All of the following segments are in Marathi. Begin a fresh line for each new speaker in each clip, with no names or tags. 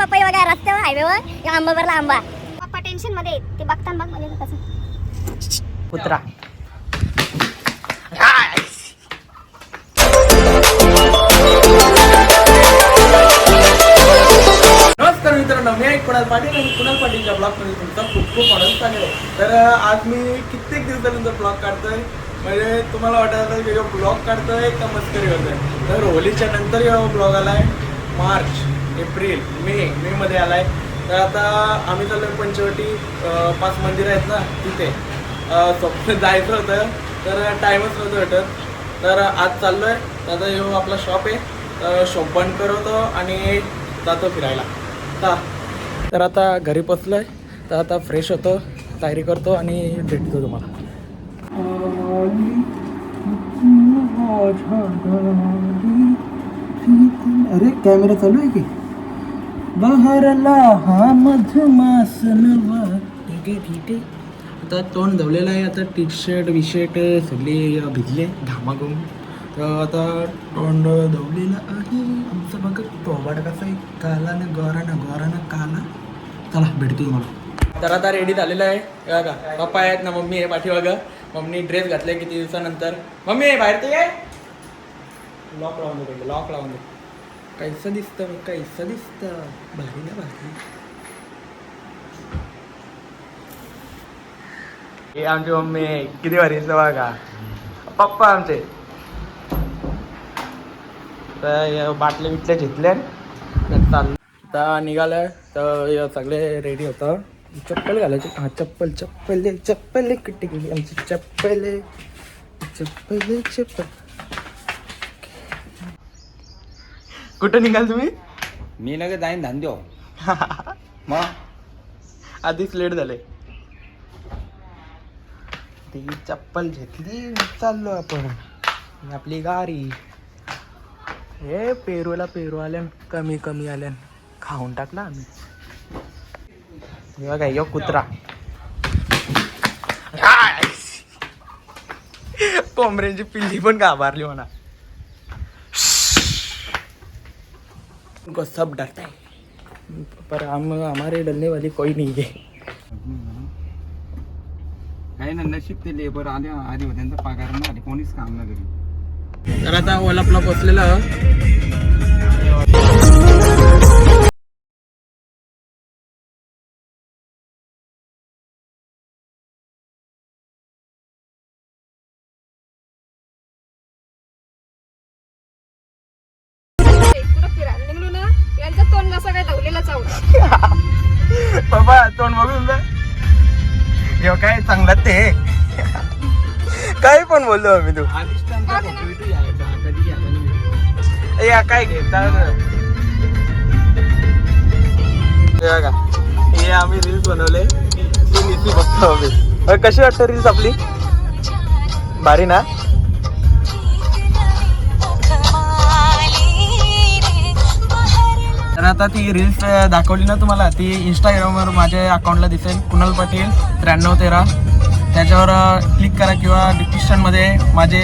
पपई वगैरे रस्त्यावर हायवेवर या आंबावरला आंबा. पप्पा टेन्शनमध्ये आहेत. ते बघताना बघ म्हणजे कसं.
कुत्रा. नमस्कार मित्रांनो मी आहे कुणाल पाटील आणि कुणाल पाटीलच्या ब्लॉगमध्ये तुमचं खूप खूप आनंद चालेल तर अं, आज मी कित्येक दिवसानंतर ब्लॉग काढतोय. म्हणजे तुम्हाला वाटत असेल की ब्लॉग काढतोय का मस्करी होतोय. तर होलीच्या नंतर जेव्हा ब्लॉग आलाय मार्च. एप्रिल मे मे मध्ये आलाय. तर आता आम्ही चाललोय पंचवटी पाच मंदिर आहेत ना तिथे. स्वप्न जायचं होतं तर टाईमच नव्हतं भेटत. तर आज चाललोय तर आता ह्यो आपला शॉप आहे. तर शॉप बंद करवतो आणि जातो फिरायला. हा तर आता घरी पोचलोय तर आता फ्रेश होतो तयारी करतो आणि भेटतो तुम्हाला. अरे कॅमेरा चालू आहे की? बहरला हा मधमास नवा. ठीक आहे ठीक आहे. आता तोंड धवलेलं आहे आता टी शर्ट वी सगळे भिजले घामाघूम तर आता तोंड धवलेलं आहे. आमचं बघ तोबाड कसा आहे. काला ना गोरा ना गोरा ना काला. चला भेटतो तुम्हाला. तर आता रेडी झालेलं आहे. बघा पप्पा आहेत ना मम्मी आहे पाठी बघा मम्मी ड्रेस घातलाय किती दिवसानंतर. मम्मी आहे बाहेर ते लॉक लावून दे लॉक लावून दे. कैसं दिसतं बघ कैसं दिसतं? भारी ना भारी. हे आमची मम्मी किती भारी दिसतं बघा. पप्पा आमचे. तर बाटले बिटले घेतले तर चाल आता निघालं तर सगळे रेडी होतं. चप्पल घालायची. हा चप्पल चप्पल चप्पल किती गेली आमची चप्पल चप्पल चप्पल. कुठं निघाल तुम्ही?
मी लगे जाईन धांद्यो मग?
आधीच लेट झाले. ती चप्पल घेतली चाललो आपण. आणि आपली गाडी. हे पेरूला पेरू आल्यान कमी कमी आल्यान खाऊन टाकला आम्ही. बघा यो कुत्रा. कोंबऱ्यांची पिल्ली पण घाबरली म्हणा. उनको सब डरता है। पर हम हमारे डरने वाली कोई नहीं है।
काही ना नशीब ते लेबर आले आधी होते त्यांचा पगार नाही आली कोणीच काम नाही करी?
तर आता ओलापला पोचलेलं
तोंड असं काय लावलेला चावलं.
बाबा तोंड बघून जा जेव्हा काय चांगलं ते. काही पण बोललो आम्ही तू. या काय घेता? हे बघा हे आम्ही रील्स बनवले. ती नीती बघतो आम्ही. अरे, कशी वाटतं रील्स आपली? भारी ना? तर आता ती रील्स दाखवली ना तुम्हाला ती इंस्टाग्रामवर माझ्या अकाउंटला दिसेल कुणाल पाटील त्र्याण्णव तेरा. त्याच्यावर क्लिक करा किंवा डिस्क्रिप्शनमध्ये माझे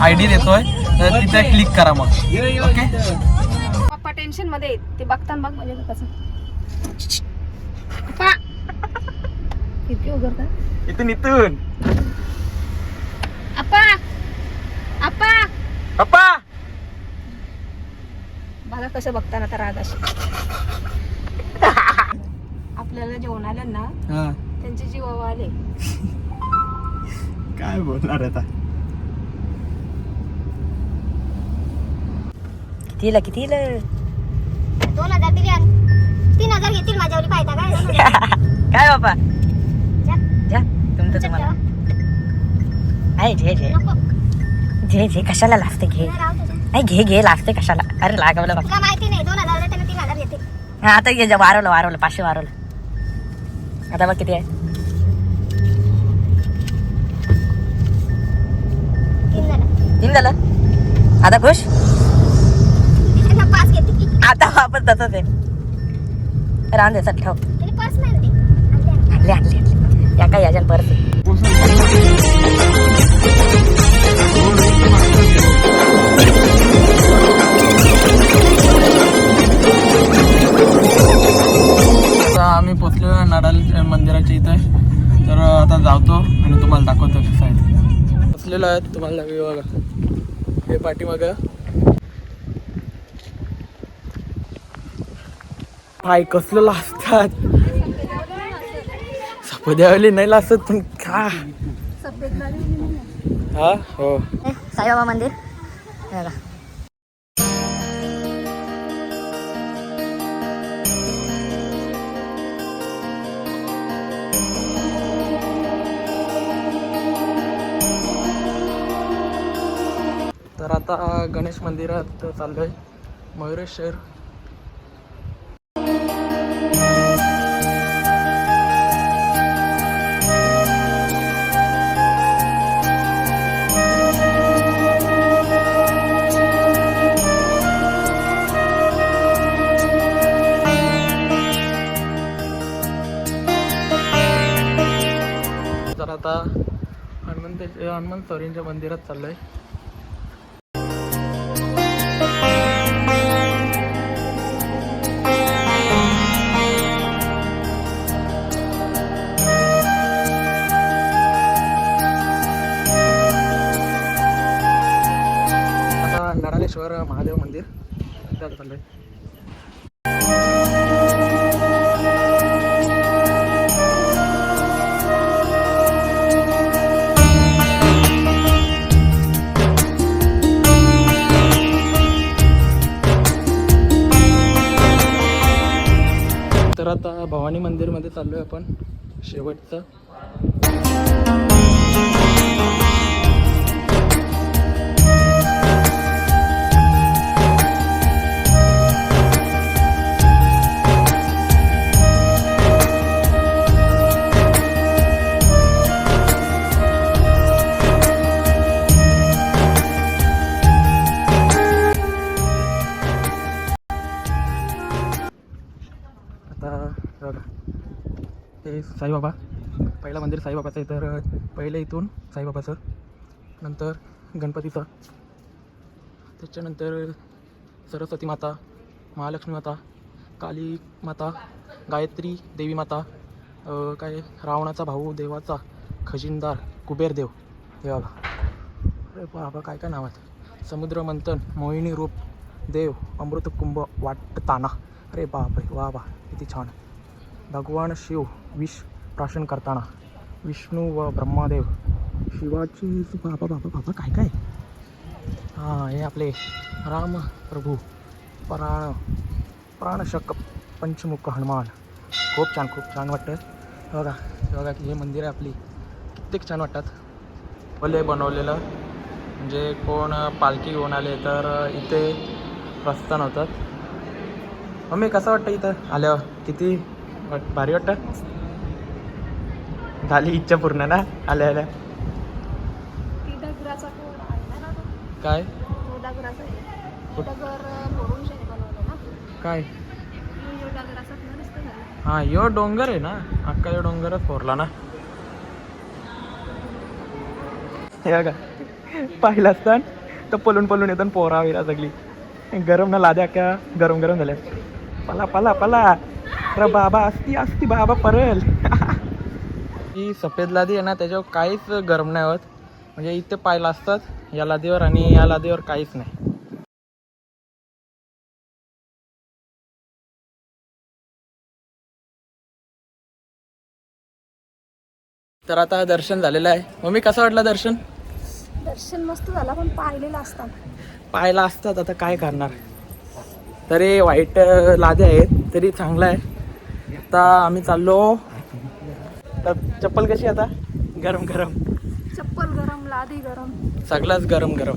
आय डी देतोय तर तिथे क्लिक करा मग. ओके
पप्पा टेन्शनमध्ये आहेत. ते बघताना बघ म्हणजे कसं.
इथून इथून.
अप्पा! अप्पा!
पप्पा
मला कसं बघताना राग असे आपल्याला जेवण आलं ना
हा.
त्यांचे जीव आले.
काय बोलणार आता?
कितीला कितीला
दोन हजार दिले आणि तीन हजार घेतील माझ्यावर फायदा काय?
काय बाबा
जा.
जा तुमचं तुम्हाला. आहे घे
नको.
घे घे कशाला लागते घे. नाही घे घे लागते कशाला? अरे लागवलं बघ.
तुला माहिती नाही दोन हजार तीन
हा आता घे वारवलं वारवलं पाचशे वारवलं. आता बघ किती आहे.
तीन झालं.
तीन झालं? आता खुश?
पाच
आता आपण तसंच आहे. राहून दे चल ठेव.
नाही
आणले. आणले आणले. या काय याच्या परत
पाय कसलं लाजतात. सफोद्यावली नाही लाजत पण का? हा?
साईबाबा मंदिर.
तर आता गणेश मंदिरात चाललोय. मयुरेश्वर. त्याच्या हनुमंत चौरींच्या मंदिरात चाललोय. आता नडालेश्वर महादेव मंदिर त्यात आहे भवानी मंदिरमध्ये चाललो आहे आपण. शेवटचं. हे साईबाबा पहिला मंदिर साईबाबाचं आहे तर पहिले इथून साईबाबाचं नंतर गणपतीचं. त्याच्यानंतर सरस्वती माता महालक्ष्मी माता काली माता गायत्री देवी माता काय रावणाचा भाऊ देवाचा खजिनदार कुबेरदेव हे बघा अरे बाबा काय काय नावात समुद्र मंथन मोहिनी रूप देव अमृत कुंभ वाटताना. अरे बापरे वा बा किती छान. भगवान शिव विष प्राशन करताना. विष्णू व ब्रह्मादेव. शिवाची बाबा बाबा बाबा काय काय? हां हे आपले राम प्रभू प्राण प्राणशक पंचमुख हनुमान. खूप छान खूप छान वाटतं बघा बघा की हे मंदिर आहे आपली. कित्येक छान वाटतात. भले बनवलेलं. म्हणजे कोण पालखी घेऊन आले तर इथे प्रस्थान होतात. मम्मी कसं वाटतं इथं? आल्यावर? किती? वाट- भारी वाटतं. झाली इच्छा पूर्ण ना? आल्या आल्या? काय? काय? हां यो डोंगर आहे ना? अक्का यो डोंगरच फोरला ना? हे बघा. पाहिलं असतान तर पलून पलून येतात पोरा विरा सगळी. गरम ना लाद्या का गरम गरम झाल्या. पला पला पला. अरे बाबा असती असती बाबा परल. ही सफेद लादी आहे ना त्याच्यावर काहीच गरम नाही होत. म्हणजे इथे पायला असतात या लादीवर आणि या लादीवर काहीच नाही. तर आता दर्शन झालेलं आहे. मम्मी कसं वाटलं दर्शन?
दर्शन मस्त झाला पण पाहिलेलं असतात.
पाहायला असतात आता काय करणार? तरी वाईट लादे आहेत. तरी चांगलं आहे. आता आम्ही चाललो. तर चप्पल कशी आता? गरम गरम.
चप्पल गरम लादी गरम.
सगळंच गरम गरम.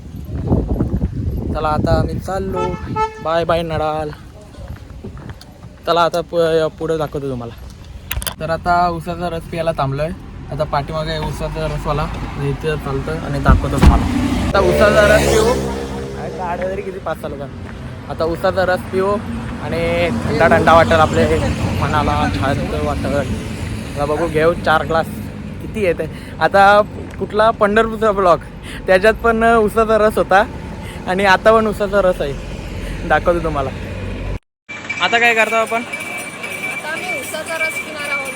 चला आता आम्ही चाललो. बाय बाय नडाल. चला आता पु- पुढे दाखवतो तुम्हाला. तर आता उसाचा रस प्यायला थांबलोय. आता पाठीमागे उसाचा रसवाला. इथे चालतं आणि दाखवतो तुम्हाला. आता उसाचा रस पिऊ. गाड्या तरी किती पाच चालू आता उसाचा रस पिऊ. आणि थंडा थंडा वाटेल आपले मनाला छान वाटेल. आता बघू घेऊ चार ग्लास. किती येते आता कुठला? पंढरपूरचा ब्लॉग त्याच्यात पण उसाचा रस होता. आणि आता पण उसाचा रस आहे. दाखवतो तुम्हाला. आता काय करतो आपण?
आता आम्ही उसाचा रस पिणार आहोत.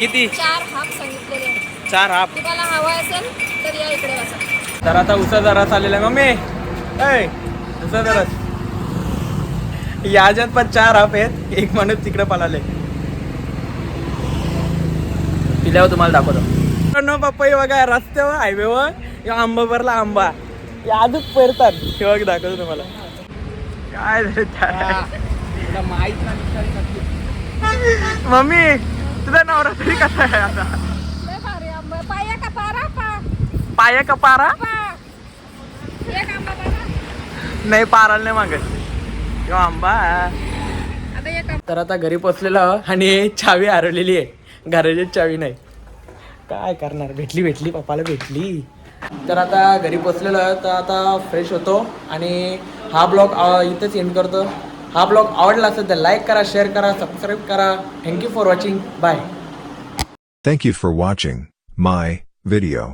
किती?
चार हाफ सांगितलेले आहेत.
चार हाफ.
तुम्हाला हवा असेल तर या इकडे बसा.
तर आता उसाचा रस आलेला आहे. मम्मी! ऐ उसाचा रस. याच्यात पण चार हाप आहेत एक माणूस तिकडे पळाले. पिल्यावर तुम्हाला दाखवतो. मित्रांनो, पप्पा बघा रस्त्यावर हायवेवर या आंबावरला आंबा. हे आजच पेरतात. हे बघ दाखवतो तुम्हाला. काय झालं
माहीत
मम्मी तुझा नवरा तरी कसा आहे आता?
आंबा पाया का पारा पा.
पाया का पारा?
पा. एक आंबा पारा.
नाही पाराला नाही मागत. आंबा तर आता घरी पोचलेलो आणि चावी हरवलेली आहे. घराची चावी नाही. काय करणार? भेटली भेटली पप्पाला भेटली. तर आता घरी पोचलेलो आहे. तर आता फ्रेश होतो आणि हा ब्लॉग इथेच एंड करतो. हा ब्लॉग आवडला असेल तर लाईक करा शेअर करा सबस्क्राईब करा. Thank you for watching bye
thank you for watching my video.